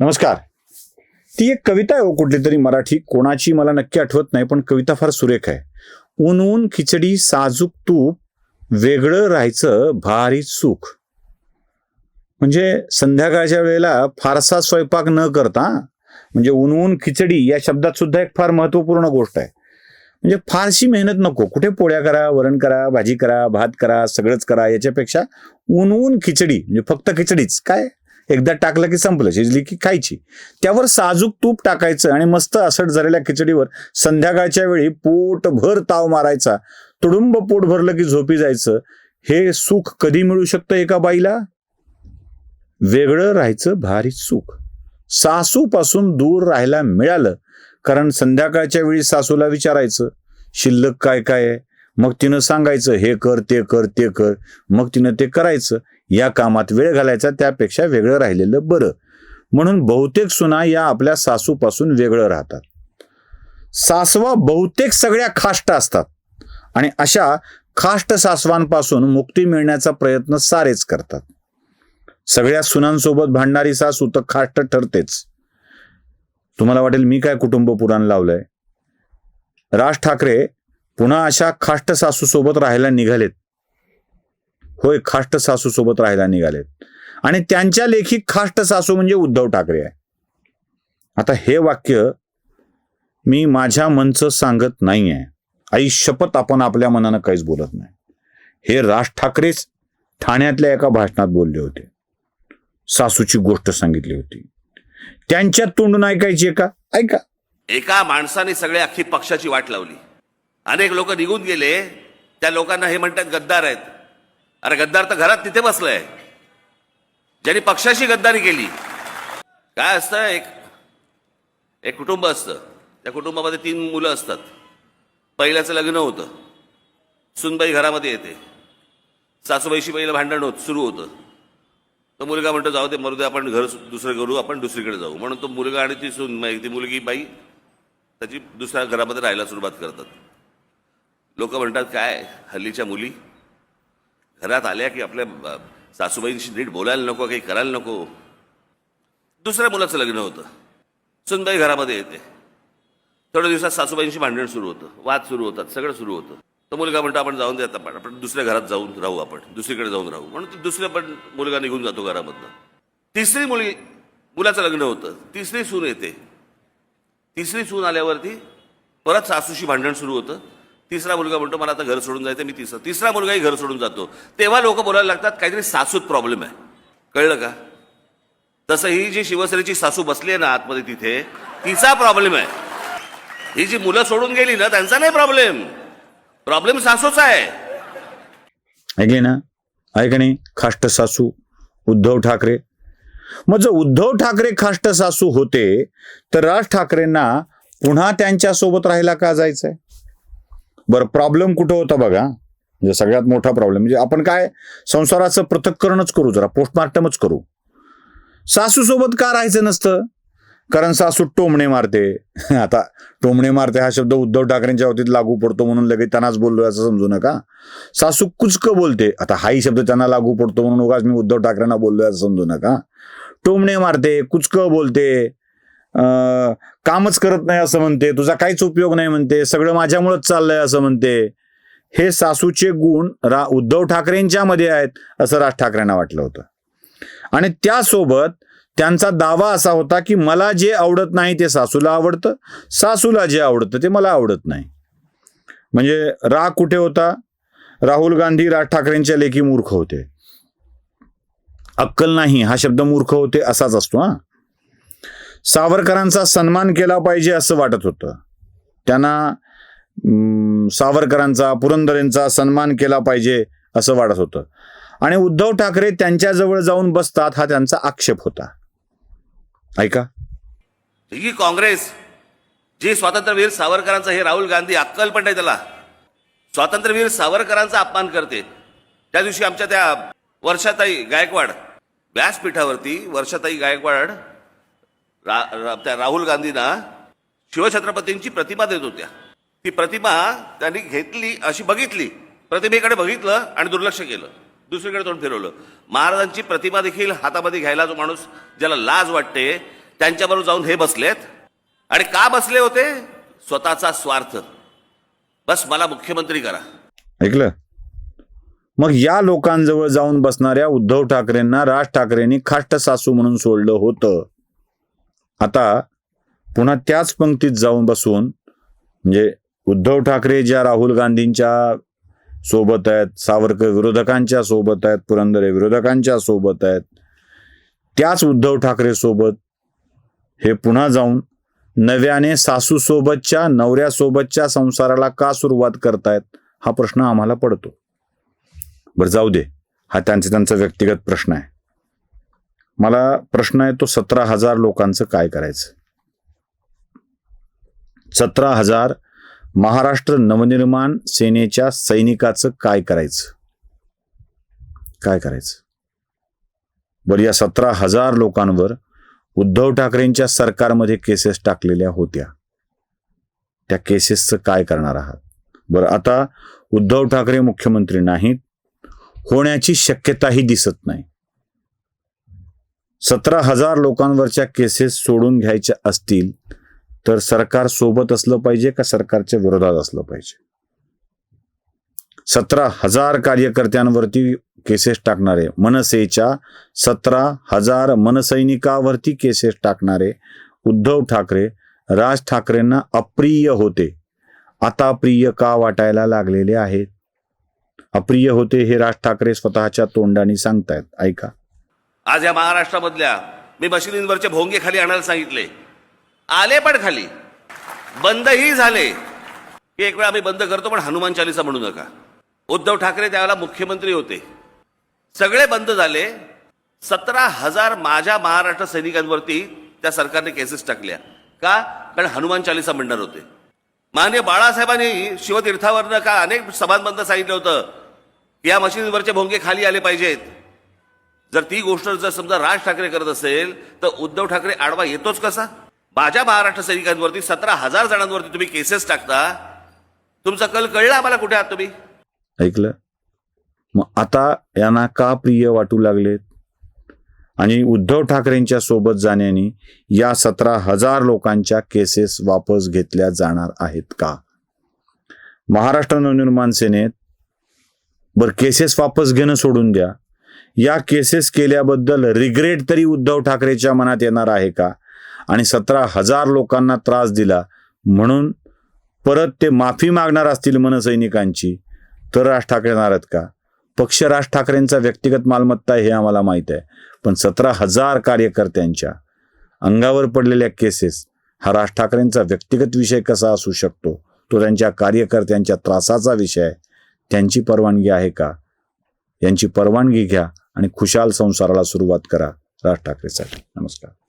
नमस्कार. ती एक कविता आहे हो कुठली तरी मराठी. कोणाची मला नक्की आठवत नाही पण कविता फार सुरेख आहे. ऊन ऊन खिचडी साजूक तूप वेगळं राहायचं भारी सुख. म्हणजे संध्याकाळच्या वेळेला फारसा स्वयंपाक न करता म्हणजे ऊन ऊन खिचडी या शब्दात सुद्धा एक फार महत्त्वपूर्ण गोष्ट आहे. म्हणजे फारशी मेहनत नको. कुठे पोळ्या करा वरण करा भाजी करा भात करा सगळंच करा याच्यापेक्षा ऊन ऊन खिचडी म्हणजे फक्त खिचडीच. काय? एकदा टाकलं की संपलं शिजली की खायची. त्यावर साजूक तूप टाकायचं आणि मस्त असट झालेल्या खिचडीवर संध्याकाळच्या वेळी पोटभर ताव मारायचा. तुडुंब पोट भरलं की झोपी जायचं. हे सुख कधी मिळू शकतं एका बाईला? वेगळं राहायचं भारी सुख. सासूपासून दूर राहायला मिळालं कारण संध्याकाळच्या वेळी सासूला विचारायचं शिल्लक काय काय आहे? मग तिनं सांगायचं हे कर ते कर ते कर. मग तिनं ते करायचं. या कामात वेळ घालायचा त्यापेक्षा वेगळं राहिलेलं बरं. म्हणून बहुतेक सुना या आपल्या सासूपासून वेगळं राहतात. सासवा बहुतेक सगळ्या खाष्ट असतात. आणि अशा खाष्ट सासवांपासून मुक्ती मिळण्याचा प्रयत्न सारेच करतात. सगळ्या सुनांसोबत भांडणारी सासू तर खाष्ट ठरतेच. तुम्हाला वाटेल मी काय कुटुंब पुराण लावलंय? राज ठाकरे पुन्हा अशा खाष्ट सासू सोबत राहायला निघालेत. होय खाष्ट सासू सोबत राहायला निघालेत. आणि त्यांच्या लेखी खाष्ट सासू म्हणजे उद्धव ठाकरे आहे. आता हे वाक्य मी माझ्या मनचं सांगत नाही आहे आई शपथ आपण आपल्या मनानं काहीच बोलत नाही. हे राज ठाकरेच ठाण्यातल्या एका भाषणात बोलले होते. सासूची गोष्ट सांगितली होती. त्यांच्या तोंडून ऐकायची का? ऐका. एका माणसाने सगळे अख्खी पक्षाची वाट लावली. अनेक लोक निघून गेले. त्या लोकांना हे म्हणतात गद्दार आहेत. अरे गद्दार तर घरात तिथे बसलाय. ज्यांनी पक्षाशी गद्दारी केली. काय असतं एक एक कुटुंब असतं. त्या कुटुंबामध्ये तीन मुलं असतात. पहिल्याचं लग्न होतं. सुनबाई घरामध्ये येते. सासूबाईशी पहिलं भांडण होत सुरू होतं. तो मुलगा म्हणतो जाऊ दे मरू दे आपण घर दुसरं करू आपण दुसरीकडे जाऊ. म्हणून तो मुलगा आणि ती सून ती मुलगी बाई त्याची दुसऱ्या घरामध्ये राहायला सुरुवात करतात. लोक म्हणतात काय हल्लीच्या मुली घरात आल्या की आपल्या सासूबाईंशी नीट बोलायला नको काही करायला नको. दुसऱ्या मुलाचं लग्न होतं. सुनबाई घरामध्ये येते. थोड्या दिवसात सासूबाईंशी भांडण सुरू होतं. वाद सुरू होतात सगळं सुरू होतं. तर मुलगा म्हणतो आपण जाऊन देत आपण. पण आपण दुसऱ्या घरात जाऊन राहू आपण. दुसरीकडे जाऊन राहू. म्हणून तो पण मुलगा निघून जातो घरामधनं. तिसरी मुलगी मुलाचं लग्न होतं. तिसरी सून येते. तिसरी सून आल्यावरती परत सासूशी भांडण सुरू होतं. तिसरा मुलगा म्हणतो मला आता घर सोडून जायचं मी तिसरा तिसरा मुलगाही घर सोडून जातो. तेव्हा लोक बोलायला लागतात काहीतरी सासूत प्रॉब्लेम आहे. कळलं का? तसं ही जी शिवसेनेची सासू बसली आहे ना आतमध्ये तिथे तिचा प्रॉब्लेम आहे. ही जी मुलं सोडून गेली ना त्यांचा नाही प्रॉब्लेम प्रॉब्लेम सासूचा आहे. ऐकली ना? ऐकणे खाष्ट सासू उद्धव ठाकरे. मग जर उद्धव ठाकरे खाष्ट सासू होते तर राज ठाकरेंना पुन्हा त्यांच्यासोबत राहायला का जायचंय? बरं प्रॉब्लेम कुठं होता बघा? म्हणजे सगळ्यात मोठा प्रॉब्लेम म्हणजे आपण काय संसाराचं पृथक्करणच करू जरा पोस्टमार्टमच करू. सासूसोबत का राहायचं नसतं? कारण सासू टोमणे मारते. आता टोमणे मारते हा शब्द उद्धव ठाकरेंच्या बाबतीत लागू पडतो म्हणून लगेच त्यांनाच बोललो असं समजू नका. सासू कुचकं बोलते. आता हाही शब्द त्यांना लागू पडतो म्हणून उगाच मी उद्धव ठाकरेंना बोललो असं समजू नका. टोमणे मारते कुचकं बोलते. कामच करत नाही असं म्हणते. तुझा काहीच उपयोग नाही म्हणते. सगळं माझ्यामुळेच चाललंय असं म्हणते. हे सासूचे गुण रा उद्धव ठाकरेंच्या मध्ये आहेत असं राज ठाकरेंना वाटलं होतं. आणि त्यासोबत त्यांचा दावा असा होता की मला जे आवडत नाही ते सासूला आवडतं. सासूला जे आवडतं ते मला आवडत नाही. म्हणजे राग कुठे होता? राहुल गांधी राज ठाकरेंच्या लेखी मूर्ख होते. अक्कल नाही हा शब्द मूर्ख होते असाच असतो हा. सावरकरांचा सन्मान केला पाहिजे असं वाटत होतं. त्यांना अं, सावरकरांचा पुरंदरेंचा सन्मान केला पाहिजे असं वाटत होतं. आणि उद्धव ठाकरे त्यांच्याजवळ जाऊन बसतात हा त्यांचा आक्षेप होता. ऐका. ही काँग्रेस जी स्वातंत्र्यवीर सावरकरांचा हे राहुल गांधी अक्कल पण नाही त्याला स्वातंत्र्यवीर सावरकरांचा अपमान करते. त्या दिवशी आमच्या त्या वर्षाताई गायकवाड व्यासपीठावरती वर्षाताई गायकवाड रा, रा, त्या राहुल गांधींना शिवछत्रपतींची प्रतिमा देत होत्या. ती प्रतिमा त्यांनी घेतली अशी बघितली. प्रतिमेकडे बघितलं आणि दुर्लक्ष केलं. दुसरीकडे तोंड फिरवलं. महाराजांची प्रतिमा देखील हातामध्ये घ्यायला जो माणूस ज्याला लाज वाटते त्यांच्याबरोबर जाऊन हे बसलेत. आणि का बसले होते? स्वतःचा स्वार्थ. बस मला मुख्यमंत्री करा. ऐकलं? मग या लोकांजवळ जाऊन बसणाऱ्या उद्धव ठाकरेंना राज ठाकरेंनी खाष्ट सासू म्हणून सोडलं होतं. आता पुन्हा त्याच पंक्तीत जाऊन बसून म्हणजे उद्धव ठाकरे ज्या राहुल गांधींच्या सोबत आहेत सावरकर विरोधकांच्या सोबत आहेत पुरंदरे विरोधकांच्या सोबत आहेत त्याच उद्धव ठाकरे सोबत हे पुन्हा जाऊन नव्याने सासू सोबतच्या नवऱ्यासोबतच्या संसाराला का सुरुवात करतायत हा प्रश्न आम्हाला पडतो. बरं जाऊ दे. हा त्यांचा त्यांचा व्यक्तिगत प्रश्न आहे. मला प्रश्न आहे तो सतरा हजार लोकांचं काय करायचं? सतरा हजार महाराष्ट्र नवनिर्माण सेनेच्या सैनिकाचं काय करायचं? काय करायचं? बरं या सतरा हजार लोकांवर उद्धव ठाकरेंच्या सरकारमध्ये केसेस टाकलेल्या होत्या. त्या केसेसचं काय करणार आहात? बरं आता उद्धव ठाकरे मुख्यमंत्री नाहीत. होण्याची शक्यताही दिसत नाही. सतरा हजार लोकांवरच्या केसेस सोडून घ्यायच्या असतील तर सरकार सोबत असलं पाहिजे का सरकारच्या विरोधात असलं पाहिजे? सतरा हजार कार्यकर्त्यांवरती केसेस टाकणारे मनसेच्या सतरा हजार मनसैनिकावरती केसेस टाकणारे उद्धव ठाकरे राज ठाकरेंना अप्रिय होते. आता प्रिय का वाटायला लागलेले आहेत? अप्रिय होते हे राज ठाकरे स्वतःच्या तोंडाने सांगतायत. ऐका. आज या महाराष्ट्रामधल्या मी मशिनींवरचे भोंगे खाली आणायला सांगितले. आले पण खाली. बंदही झाले. की एक वेळ आम्ही बंद करतो पण हनुमान चालिसा म्हणू नका. उद्धव ठाकरे त्यावेळेला मुख्यमंत्री होते. सगळे बंद झाले. सतरा हजार माझ्या महाराष्ट्र सैनिकांवरती त्या सरकारने केसेस टाकल्या. का? कारण हनुमान चालिसा म्हणणार होते. माननीय बाळासाहेबांनी शिवतीर्थावरनं का अनेक सभांबद्दल सांगितलं होतं या मशिनीवरचे भोंगे खाली आले पाहिजेत. जर ती गोष्ट जर समजा राज ठाकरे करत असेल तर उद्धव ठाकरे आडवा येतोच कसा? माझ्या महाराष्ट्र सैनिकांवरती सतरा हजार जणांवरती तुम्ही केसेस टाकता. तुमचा कल कळला आम्हाला कुठे आहात तुम्ही? ऐकलं? मग आता यांना का प्रिय वाटू लागलेत? आणि उद्धव ठाकरेंच्या सोबत जाण्याने या सतरा हजार लोकांच्या केसेस वापस घेतल्या जाणार आहेत का? महाराष्ट्र नवनिर्माण सेनेत बर केसेस वापस घेणं सोडून द्या. या केसेस केल्याबद्दल रिग्रेट तरी उद्धव ठाकरेच्या मनात येणार आहे का? आणि सतरा हजार लोकांना त्रास दिला म्हणून परत ते माफी मागणार असतील मनसैनिकांची तर राज ठाकरे येणार आहेत का? पक्ष राज ठाकरेंचा व्यक्तिगत मालमत्ता हे आम्हाला माहीत आहे पण सतरा हजार कार्यकर्त्यांच्या अंगावर पडलेल्या केसेस हा राज ठाकरेंचा व्यक्तिगत विषय कसा असू शकतो? तो त्यांच्या कार्यकर्त्यांच्या त्रासाचा विषय त्यांची परवानगी आहे का? यांची परवानगी घ्या. आणि खुशाल संसाराला सुरुवात करा. राज ठाकरेसाठी. नमस्कार.